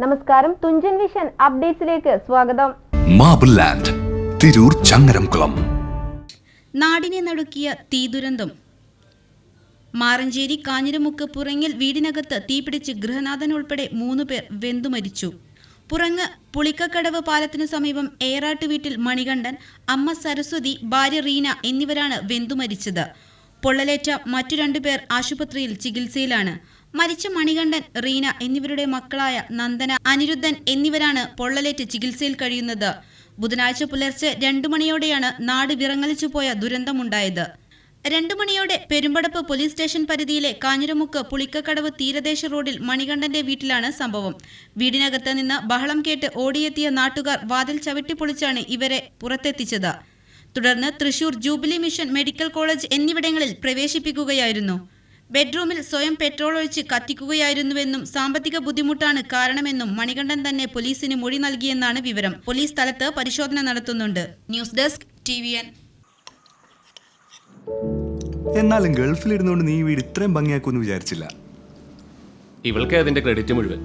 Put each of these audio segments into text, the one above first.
നമസ്കാരം. തുഞ്ചൻ വിഷൻ അപ്ഡേറ്റ്സിലേക്ക് സ്വാഗതം. Marble land Tirur Changaramkulam. നാടിനെ നടുക്കിയ തീദുരന്തം മാറഞ്ചേരി കാഞ്ഞിരമുക്ക് പുറങ്ങിൽ വീടിനകത്ത് തീപിടിച്ച് ഗൃഹനാഥൻ ഉൾപ്പെടെ മൂന്ന് പേർ വെന്തു മരിച്ചു. പുറങ്ങ് പുളിക്കക്കടവ് പാലത്തിനു സമീപം ഏറാട്ട് വീട്ടിൽ മണികണ്ഠൻ അമ്മ സരസ്വതി ഭാര്യ റീന എന്നിവരാണ് വെന്തു മരിച്ചത്. പൊള്ളലേറ്റ മറ്റു രണ്ടുപേർ ആശുപത്രിയിൽ ചികിത്സയിലാണ്. മരിച്ച മണികണ്ഠൻ റീന എന്നിവരുടെ മക്കളായ നന്ദന അനിരുദ്ധൻ എന്നിവരാണ് പൊള്ളലേറ്റ് ചികിത്സയിൽ കഴിയുന്നത്. ബുധനാഴ്ച പുലർച്ചെ രണ്ടു മണിയോടെയാണ് നാട് വിറങ്ങലിച്ചു പോയ ദുരന്തമുണ്ടായത്. രണ്ടു മണിയോടെ പെരുമ്പടപ്പ് പോലീസ് സ്റ്റേഷൻ പരിധിയിലെ കാഞ്ഞിരമുക്ക് പുളിക്കക്കടവ് തീരദേശ റോഡിൽ മണികണ്ഠന്റെ വീട്ടിലാണ് സംഭവം. വീടിനകത്ത് നിന്ന് ബഹളം കേട്ട് ഓടിയെത്തിയ നാട്ടുകാർ വാതിൽ ചവിട്ടിപ്പൊളിച്ചാണ് ഇവരെ പുറത്തെത്തിച്ചത്. തുടർന്ന് Thrissur jubilee mission medical college എന്നിവിടങ്ങളിൽ പ്രവേശിപ്പിക്കുകയായിരുന്നു. ബെഡ്റൂമിൽ സ്വയം പെട്രോൾ ഒഴിച്ച് കത്തിക്കുകയായിരുന്നുവെന്നും സാമ്പത്തിക ബുദ്ധിമുട്ടാണ് കാരണമെന്നും മണികണ്ഠൻ തന്നെ പോലീസിന് മൊഴി നൽകിയെന്നാണ് വിവരം. പോലീസ് സ്ഥലത്ത് പരിശോധന നടത്തുന്നുണ്ട്. News desk T V N എന്നാലും ഗൾഫിലിരുന്നുകൊണ്ട് നീ വീട് ഇത്രയും ഭംഗിയാക്കുമെന്ന് വിചാരിച്ചില്ല. ഇവൾക്ക് അതിന്റെ ക്രെഡിറ്റ് മുഴുവൻ.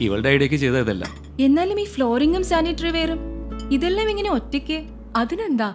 ഇവളുടെ ഐഡിയക്ക് ചെയ്തതല്ല. എന്നാലും ഈ ഫ്ലോറിംഗും സാനിറ്ററി വെയറും ഇതെല്ലാം ഇങ്ങനെ ഒറ്റയ്ക്ക്? അതിനെന്താ?